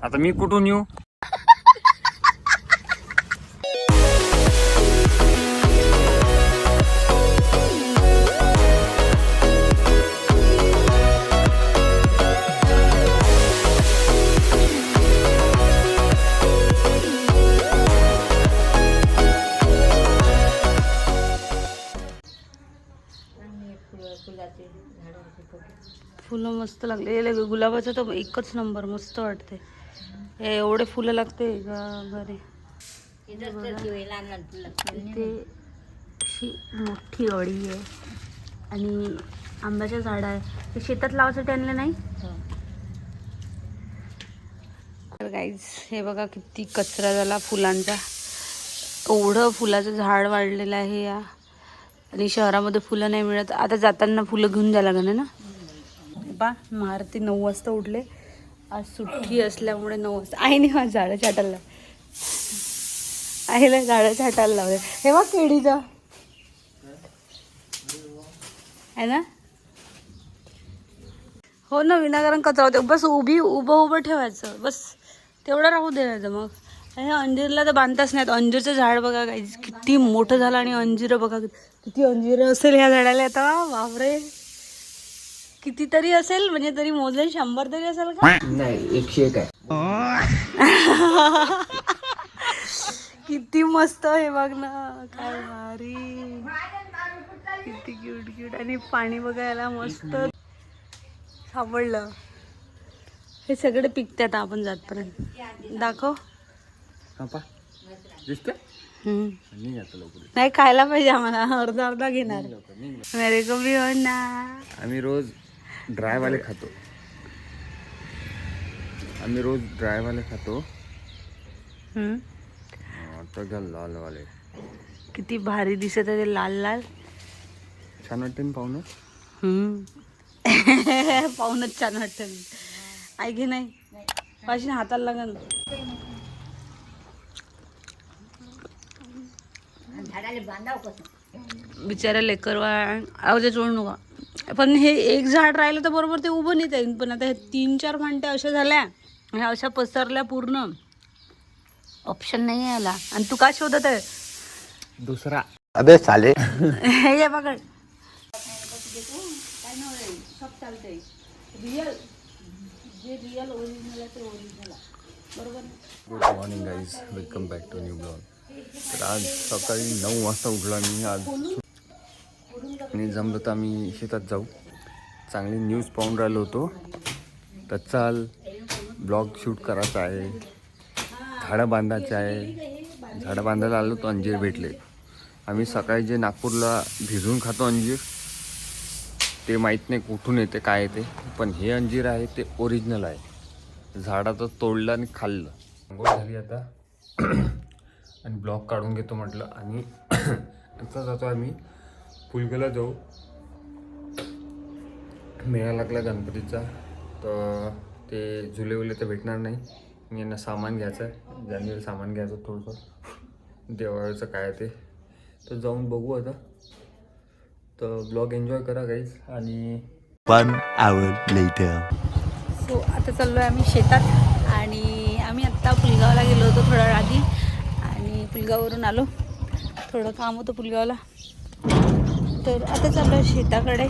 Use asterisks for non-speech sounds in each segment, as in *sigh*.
आता मी कुठून येऊ? फुलं मस्त लागले. लगे गुलाबाचं तर एकच नंबर मस्त वाटते हे एवढे फुलं लागते. बरे. इथे अशी मोठी अळी आहे. आणि आंब्याच्या झाड आहे. ते शेतात लावायसाठी आणले नाही? तर गाईज हे बघा किती कचरा झाला फुलांचा. एवढं फुलाचं झाड वाढलेलं आहे या. आणि शहरामध्ये फुलं नाही मिळत. आता जाताना फुलं घेऊन जायला लागणार ना? बा मारुती नऊ वाजता उठले. आज सुट्टी असल्यामुळे नऊ वाजता. आईने हा झाडं छाटायला आईला झाडं छाटायला लावले. हे बघ केळीचं आहे ना? हो ना विनाकारण कचरा होते बस उभी उभं उभं ठेवायचं. बस. तेवढं राहू द्यायचं मग. हे अंजीरला तर बांधताच नाहीत. अंजीरचं झाड बघा काही किती मोठं झालं आणि अंजीर बघा. किती अंजीरं असेल ह्या झाडाला. आता बापरे. कितीतरी असेल म्हणजे तरी मोजले शंभर तरी असेल का? *laughs* नाही एकशे एक आहे. *laughs* किती मस्त आहे बघ ना काय भारी. किती क्यूट क्यूट आणि पाणी बघायला मस्त. सापडलं हे सगळे पिकतात आपण जातपर्यंत. दाखव. नाही खायला पाहिजे आम्हाला. अर्धा अर्धा घेणार. मेरे को भी हो ना. आम्ही रोज ड्रायवाले खातो. आम्ही रोज ड्रायवाले खातो. हम्म. आता घ्या लालवाले. किती भारी दिसत आहे ते लाल लाल. छान वाटते ना पाहुणं? हम्म. *laughs* पाहूनच छान वाटतं. आई घे नाही? पाशी हाताला लागन. बिचारा लेकर आवाज जोड नका. पण हे एक झाड राहिलं तर बरोबर ते उभं नाही येईल पण आता हे तीन चार फांट्या अशा झाल्या ह्या अशा पसरल्या पूर्ण. ऑप्शन नाही आहे याला. आणि तू का शोधत आहे? दुसरा. अबे साले. *laughs* हे घे पकड रिअल जे रिअल ओरिजिनल आहे ते ओरिजिनल आहे. बरोबर? Good morning guys welcome back to new blog तर आज सकाळी नऊ वाजता उठला मी. आज आणि जमलं तर आम्ही शेतात जाऊ. चांगली न्यूज पाहून राहिलो होतो. तर चाल ब्लॉग शूट करायचा आहे. झाडं बांधायचे आहे. झाडं बांधायला आलो तर अंजीर भेटले. आम्ही सकाळी जे नागपूरला भिजवून खातो अंजीर ते माहीत नाही कुठून येते काय येते. पण हे अंजीर आहे ते ओरिजिनल आहे. झाडाचं तोडलं आणि खाल्लं. अंघोळ झाली आता. *clears throat* आणि ब्लॉक काढून घेतो म्हटलं. आणि *clears throat* आता जातो आम्ही. पुलगेला जाऊ. मेळा लागला गणपतीचा. तर ते झुले उले तर भेटणार नाही. मी यांना सामान घ्यायचं आहे. जानेवारी सामान घ्यायचं थोडंसं देवाळचं काय ते. तर जाऊन बघू आता. तर ब्लॉग एन्जॉय करा गाईज आणि One hour later. सो आता चाललो आहे आम्ही शेतात. आणि आम्ही आत्ता पुलगावला गेलो होतो थोडा वेळ आधी. आणि पुलगाववरून आलो. थोडं काम होतं पुलगावला. तर आता चाललो शेताकडे.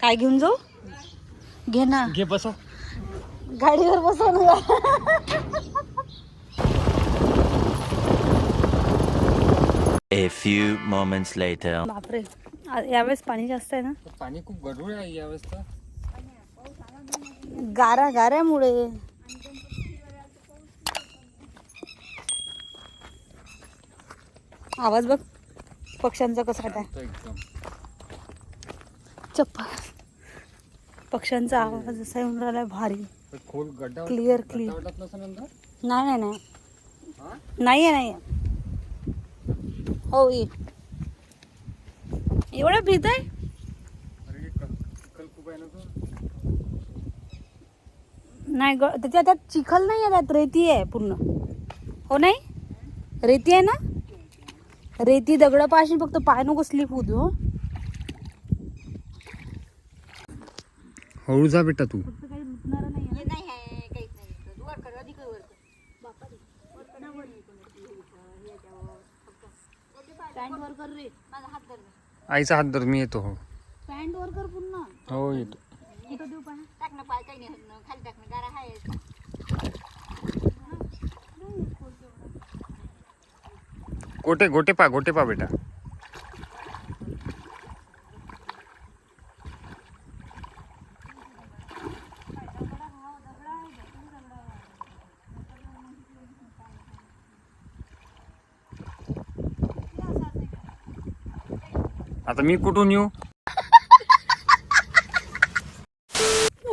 काय घेऊन जाऊ? घे ना. घे बसा गाडीवर बसव ना. A few moments later. बापरे. आ- यावेळेस पाणी जास्त आहे ना? पाणी खूप गढूळ आहे यावेळेस तर. गारा गाऱ्यामुळे. आवाज बघ. पक्ष्यांचा कसा काय चप्पल. पक्ष्यांचा आवाज असा येऊन राहिलाय भारी. तर खोल गड्डा क्लिअर क्लिअर नाही नाही नाही नाही. आहे नाही आहे. हो ये. एवढं भीत आहे? नाही ग त्याच्या त्यात चिखल नाही आहे त्यात रेती आहे पूर्ण. हो नाही? रेती आहे ना? रेती पाशी फक्त पाय नको स्लिप होत हळू जा बेटा तू. आईचा हात धर मी येतो हो. पॅन्ट वर कर पुन्हा. हो येतो. टाकणं पाय काही नाही खाली टाकणं गारा आहे गोटे गोटे पा गोटे पा बेटा. आता मी कुठून येऊ?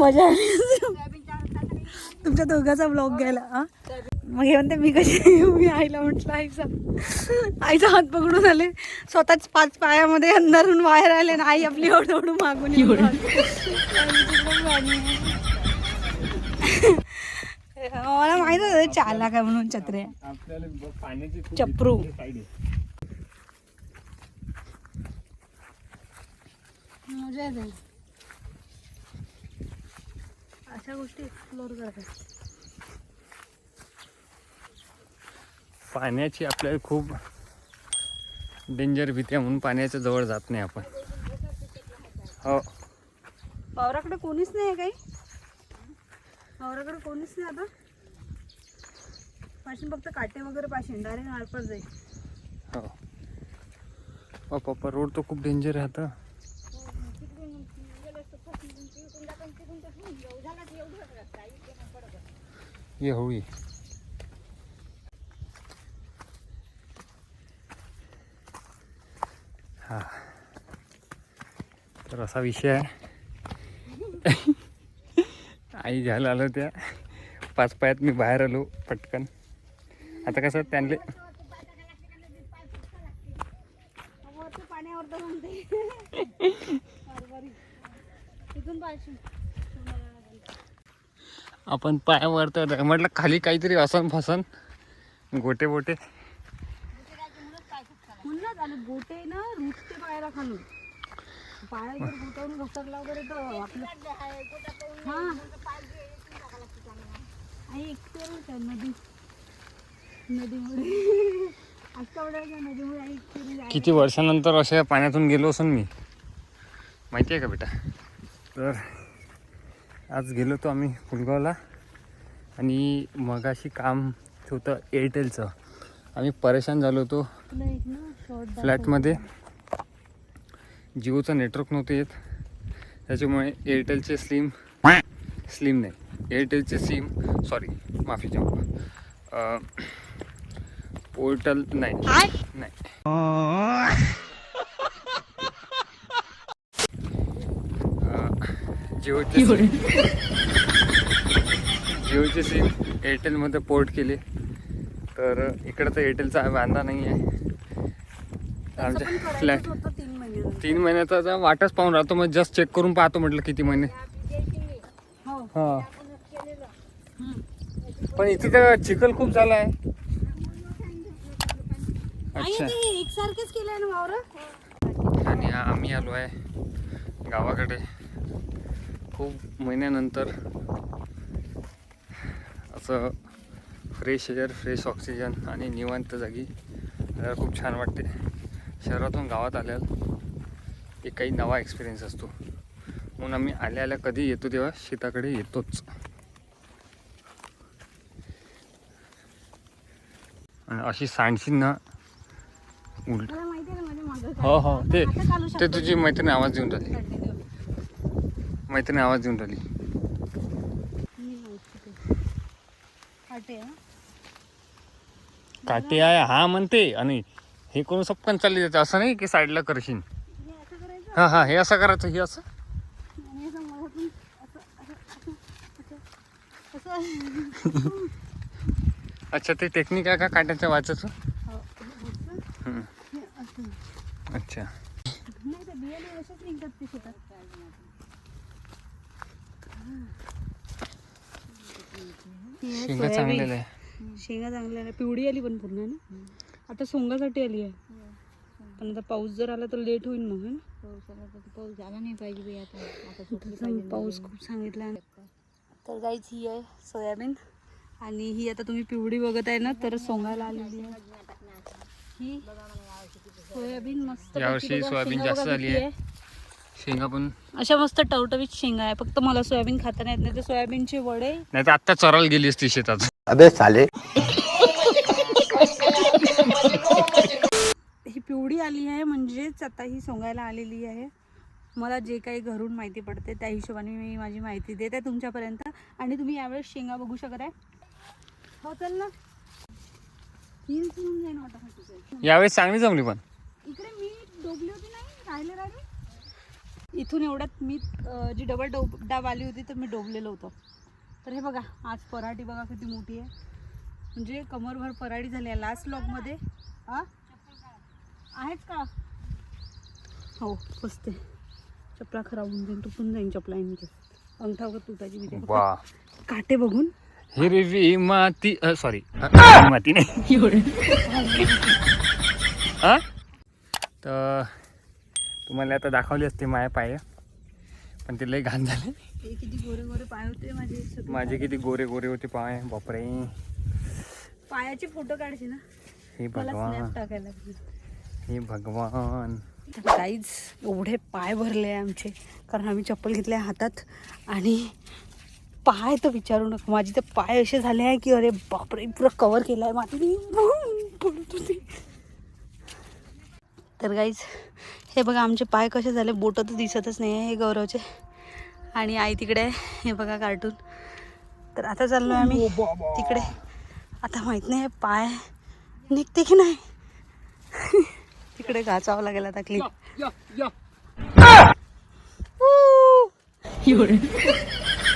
मजा तुमच्या दोघांचा ब्लॉग घ्यायला हा? मग हे म्हणते मी कशी मी आईला म्हटलं आईचा आईचा हात पकडून आले. स्वतःच पाच पायामध्ये अंधारून बाहेर आले ना आई आपली ओढ मागून मला माहीत होतं चाला काय म्हणून पाण्याची चप्रू. मजा येते. अशा गोष्टी एक्सप्लोर करतात. पाण्याची आपल्याला खूप डेंजर भीती आहे म्हणून पाण्याच्या जवळ जात नाही आपण. हो. वावराकडे कोणीच नाही आहे काही? वावराकडे कोणीच नाही आता? पाशीन फक्त काटे वगैरे पाशीन डायरेक्ट आरपार जाईल. हो. पप्पा रोड तर खूप डेंजर आहे आता. ये होळी हा तर असा विषय आहे. आई घ्यायला आलो त्या पाच पायात मी बाहेर आलो पटकन. आता कसं त्यांले आपण पायावर तर म्हटलं खाली काहीतरी असन फसन. गोटे बोटे म्हणूनच आणि गोटे ना रुचते पायाला खालून पाया जर गोटावरून घसरला वगैरे तर आपलं हा. आई एक्सपिरियन्स आहे नदी. नदीमुळे. आजच्या वेळेला नदीमुळे आई एक्सपिरियन्स आहे किती वर्षानंतर अशा पाण्यातून गेलो असून मी? माहिती आहे का बेटा? तर आज गेलो होतो आम्ही फुलगावला आणि मगाशी काम होतं एअरटेलचं आम्ही परेशान झालो होतो फ्लॅटमध्ये. जिओचं नेटवर्क नव्हतं येत. त्याच्यामुळे एअरटेलचे स्लिम स्लिम नाही. एअरटेलचे सिम सॉरी माफी चाहूँगा पोर्टल नाही. नाही. जिओचे जिओचे सिम एअरटेलमध्ये पोर्ट केले. तर इकडं तर एअरटेलचा वांदा नाही आहे आमच्या फ्लॅट तीन महिने तीन महिन्याचा वाटच पाहून राहतो मग जस्ट चेक करून पाहतो म्हटलं किती महिने. हो. पण इथे तर चिखल खूप झाला आहे. अच्छा. ते एकसारखेच केलंय ना वावर? आणि आम्ही आलो आहे गावाकडे. खूप महिन्यानंतर असं फ्रेश एअर फ्रेश ऑक्सिजन आणि निवांत जागी. खूप छान वाटते. शहरातून गावात आल्यावर. एक काही नवा एक्सपिरियन्स असतो. म्हणून आम्ही आल्या आल्या कधी येतो तेव्हा शेताकडे येतोच. आणि अशी सांडशीन ना उलट हो हो ते ते तुझी मैत्रीण आवाज देऊन राहिली. मैत्रीण आवाज देऊन राहिली. काटे आहे हा म्हणते. आणि हे करून सपकन चालली जाते. असं नाही की साईडला करशील. हे हा हा असं करायचं हे असं? आणि असं मधातून असं असं असं असं असं अच्छा ते टेक्निक आहे का काट्याच्या वाचायचं हो, हे असं, हम्म. हे असं. अच्छा. नाही तर बियाणे असेच निघतात ते शेतात हे आहे शेंगा. चांगलेलं आहे. शेंगा चांगल्या आल्या पिवळी आली पण पूर्ण ना? आता सोंगासाठी आली आहे. पण आता पाऊस जर आला तर लेट होईल मग है ना? पावसाला पाऊस झाला नाही पाहिजे आता. आता खूप सांगितला. तर गाईच ही आहे सोयाबीन. आणि ही आता तुम्ही पिवळी बघत आहे ना तर सोंगायला आलेली आहे. ही सोयाबीन मस्त यावर्षी सोयाबीन जास्त झाली आहे. शेंगा पण अशा मस्त टवटवीत शेंगा आहे. फक्त मला सोयाबीन खाता नाही येत नाही तर सोयाबीनचे वडे. नाही तर आत्ता चरायला गेली असती शेतात. अबे साले. पिवळी आली आहे म्हणजेच आता ही सोंगायला आलेली आहे. मला जे काही घरून माहिती पडते त्या हिशोबाने मी माझी माहिती देते तुमच्यापर्यंत. आणि तुम्ही यावेळेस शेंगा बघू शकत आहे. हो चल ना. यावेळेस चांगली जमली पण. इकडे मी डोबली होती नाही राहिले राहिले? इथून एवढ्यात मी जी डबल डोब डाब आली होती तर मी डोबलेलो होतो. तर हे बघा आज पराठी बघा किती मोठी आहे. म्हणजे कमरभर पराठी झाली आहे लास्ट लॉकमध्ये हा? आहेत का? हो बसते. चपला खराब होऊन जाईल तुटून जाईन चपला इनके अंगठा वगैरे तुटायची भीती. वा. काटे बघून. हिरवी माती सॉरी *laughs* माती नाही. हा तर तुम्हाला आता दाखवली असते माया पाय. पण ते लय घाण झाले. हे किती गोरे गोरे पाय होते माझे. माझे किती गोरे गोरे होते पाय. बापरे. पायाचे फोटो काढचे ना. हे भगवान. टाकायला. हे भगवान. काहीच एवढे पाय भरले आहे आमचे कारण आम्ही चप्पल घेतले आहे हातात आणि पाय तर विचारू नका. माझे तर पाय असे झाले आहे की अरे बापरे पुरा कवर केला आहे होती. तर गाईज हे बघा आमचे पाय कसे झाले बोटं तर दिसतच नाही आहे हे गौरवचे. आणि आई तिकडे आहे हे बघा कार्टून तर आता चाललो आहे आम्ही तिकडे. आता माहीत नाही पाय निघते की नाही. तिकडे गाचावं लागेल आता क्लिप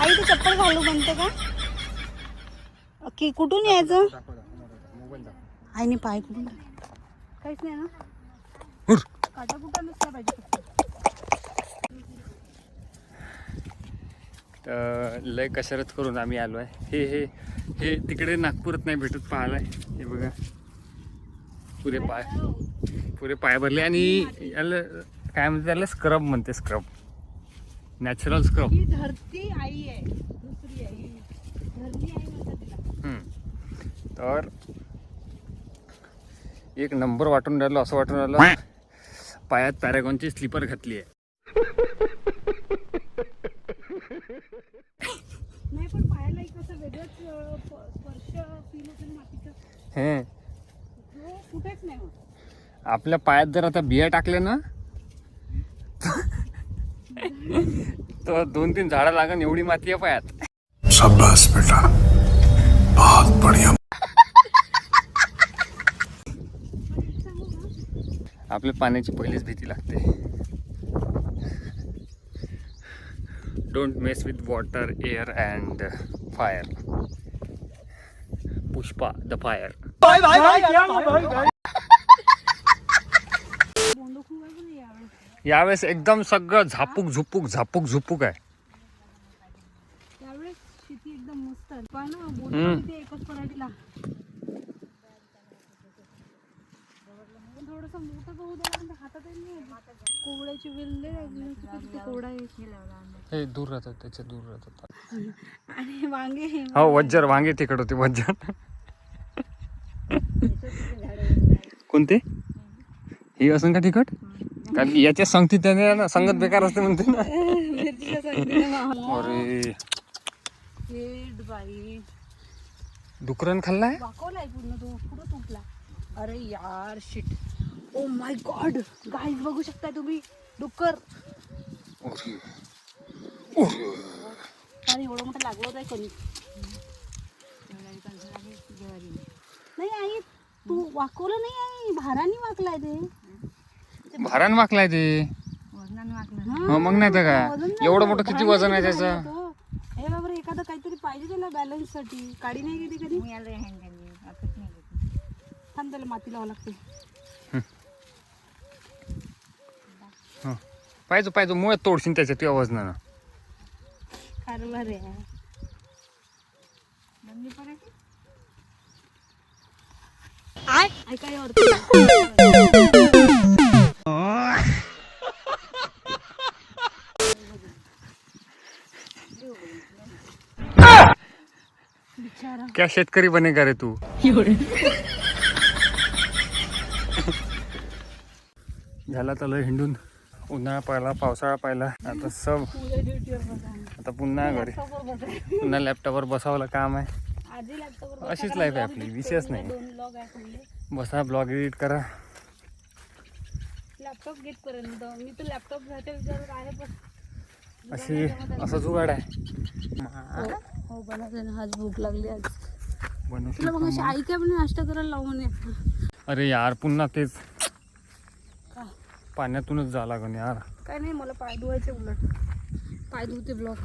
आई ते चप्पल घालू म्हणते का? की कुठून यायचं? आईने पाय कुठून? काहीच नाही ना? काटा कुठं नसला पाहिजे. तर लय कसरत करून आम्ही आलो आहे हे हे हे तिकडे नागपुरात नाही भेटत पाहायला. हे बघा. पुरे पाय पुरे पाय भरले आणि याला काय म्हणते त्याला? स्क्रब म्हणते स्क्रब नॅचरल स्क्रब धरती आई आहे दुसरी आई धरती आई म्हणतात तर एक नंबर वाटून राहिलो असं वाटून राहिलं. पायात पॅरागॉनची स्लीपर घातली आहे. नाही पण पायाला एक असं वेगळंच स्पर्श फील होतं मातीचा. हे कुठेच नाही होत आपल्या पायात जर आता बिया टाकल्या ना तर दोन तीन झाडं लागन एवढी माती आहे पायात. बेटा. बहुत बढ़िया. आपल्या पाण्याची पहिलीच भीती लागते. Don't mess with water air and fire Pushpa the fire खूप आहे पण यावेळेस एकदम सगळं झापूक झुपूक झापूक झुपूक आहे. त्यावेळेस शेती एकदम मस्त आहे. पण ना हम्म. बोट ते एकच पराठीला. थोडस मोठं गहू द्यायला म्हणजे हातात नाही येत. कोवड्याची वेल्ले लागली किती ते कोवडा आहे हे दूर राहतात त्याच्या दूर राहतात. आणि वांगे हे हो वज्जर वांगे तिकड होते वज्जर. कोणते? हे असं का तिखट? कारण की याच्या संगती त्याने ना संगत बेकार असते म्हणते ना. अरे. डुकरन खाल्लाय? वाकवलाय पूर्ण तो पुढं तुटला. अरे यार shit oh my god guys बघू शकता तुम्ही. डुक्कर. आणि एवढं मोठं लागलं होतं कणी. नाही आई तू वाकवलं नाही आई भाराने वाकलाय ते. भारान वाकलाय ते. हा, हो, मग नाही तर काय? वजन नाही एवढं. मोठं किती वजन आहे त्याचं? हे बाबा एखादं काहीतरी पाहिजे त्याला बॅलन्ससाठी. काडी नाही गेली कधी? थांब त्याला माती लावा लागते. पाहिजे पाहिजे मुळे तोडशील त्याच्या तुझ्या वजनानं. कारभार आहे. आय आय काय शेतकरी बनेगा रे तू? झाला लय हिंडून. उन्हाळा पाहिला पावसाळा पाहिला. आता सब आता पुन्हा घरी. पुन्हा लॅपटॉपवर बसावलं काम आहे. अशीच लाईफ आहे आपली विषयच नाही. बसा ब्लॉग एडिट करा. लॅपटॉप घेत पर्यंत. मी तर लॅपटॉप विचारात आहे पण अशी असं जुगाड आहे. हो बनवते ना आज भूक लागली आज. तुला मग अशी मग? आई काय पण नाश्ता करायला लावू म्हणे? अरे यार पुन्हा तेच? पाण्यातूनच जा लागन यार. काय नाही मला पाय धुवायचे उलट. पाय धुवते ब्लॉक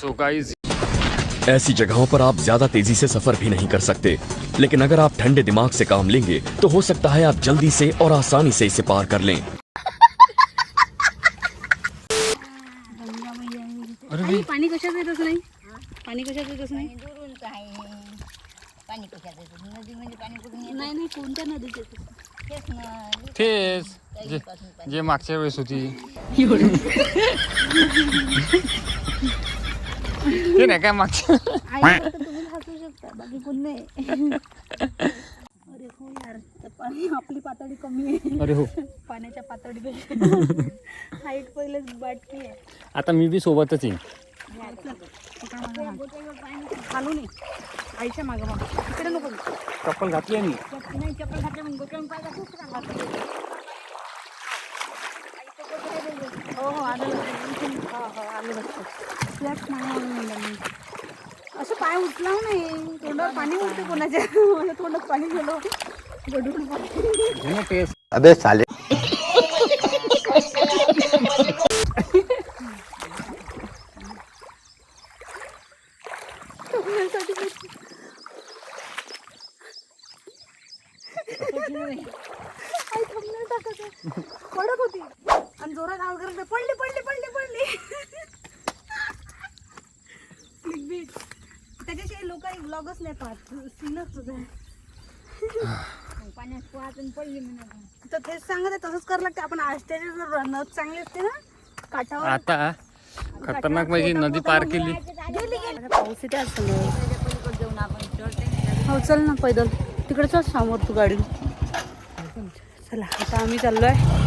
सो गाईज ऐसी जगहों पर आप ज़्यादा तेज़ी से सफ़र भी नहीं कर सकते। लेकिन अगर आप ठंडे दिमाग से काम लेंगे तो हो सकता है आप जल्दी से और आसानी से इसे पार कर लें। अरे पाणी कशात येतच नाही? पाणी कशात येतच नाही? पाणी कशात पाणी कुठून येतं नाही नाही कोणत्या नदीत येते तेच ना तेच जे जे मागच्या वेळेस होती. ते नाही काय मागच्या आई फक्त तुम्ही हसू शकता. बाकी कोण नाही. अरे हो यार पाणी आपली पातळी कमी आहे. अरे हो. पाण्याच्या पातळीपेक्षा हाईट पहिलेच बाटकी आहे. आता मी बी सोबतच येईन. खालून ये. आईच्या मागं मागं इकडे नको चप्पल घातली आहे मी. चप्पल नाही चप्पल घातल्या मग गोट्यावरून पाय का घातलं? हो हो आलं. हो हो आलं लक्षात असं पाय उचलाव नाही. तोंडावर पाणी उठते कोणाच्या? माझ्या तोंडात पाणी गेलो. गडून पाणी. अबे आहे. पडत होती. आणि जोरात आवाज करत पडली पडली पडली पडली. Clickbait. त्याच्याशिवाय लोक ब्लॉगच नाही पाहत. सीनच तुझं आहे. पाण्यात पोहातून पडली म्हणा तर तेच सांगत आहे तसंच करावं लागते. आपण आष्ट्याचे जर नथ चांगली असते ना काठावर. आता खतरनाक म्हणजे नदी पार केली. गेली गेली. पाऊस येते आज समोर. पलीकडे जाऊन आपण चढते हो चल ना पैदल. तिकडे समोर तू गाडी चला आता आम्ही चाललो आहे